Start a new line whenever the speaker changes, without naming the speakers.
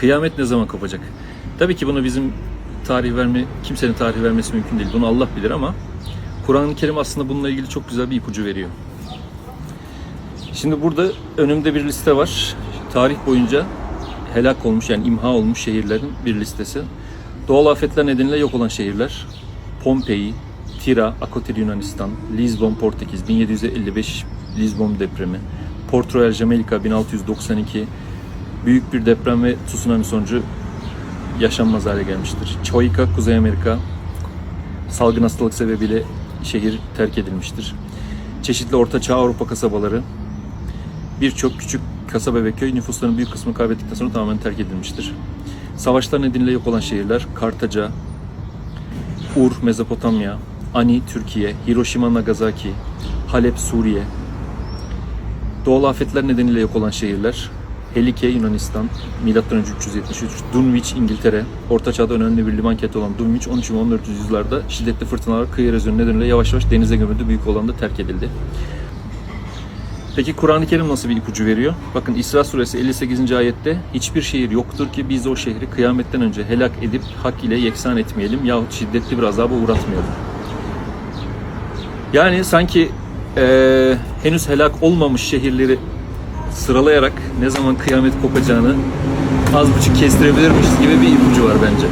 Kıyamet ne zaman kopacak? Tabii ki bunu bizim tarih verme, kimsenin tarih vermesi mümkün değil. Bunu Allah bilir ama Kur'an-ı Kerim aslında bununla ilgili çok güzel bir ipucu veriyor. Şimdi burada önümde bir liste var. Tarih boyunca helak olmuş yani imha olmuş şehirlerin bir listesi. Doğal afetler nedeniyle yok olan şehirler. Pompei, Tira, Akotir Yunanistan, Lisbon Portekiz 1755 Lisbon depremi, Port Royal Jamaica 1692 büyük bir deprem ve tsunami sonucu yaşanmaz hale gelmiştir. Çoika, Kuzey Amerika salgın hastalık sebebiyle şehir terk edilmiştir. Çeşitli Orta Çağ Avrupa kasabaları birçok küçük kasaba ve köy nüfuslarının büyük kısmını kaybettikten sonra tamamen terk edilmiştir. Savaşlar nedeniyle yok olan şehirler Kartaca, Ur, Mezopotamya, Ani, Türkiye, Hiroşima, Nagasaki, Halep, Suriye. Doğal afetler nedeniyle yok olan şehirler Helike, Yunanistan, M.Ö. 373, Dunwich, İngiltere. Orta Çağ'da önemli bir liman kenti olan Dunwich 13 ve 14. yüzyıllarda şiddetli fırtınalar, kıyı erozyonu nedeniyle yavaş yavaş denize gömüldü. Büyük olanda terk edildi. Peki Kur'an-ı Kerim nasıl bir ipucu veriyor? Bakın İsra suresi 58. ayette hiçbir şehir yoktur ki biz o şehri kıyametten önce helak edip hak ile yeksan etmeyelim yahut şiddetli bir azaba uğratmayalım. Yani sanki eee, henüz helak olmamış şehirleri sıralayarak ne zaman kıyamet kopacağını az buçuk kestirebilirmişiz gibi bir ipucu var bence.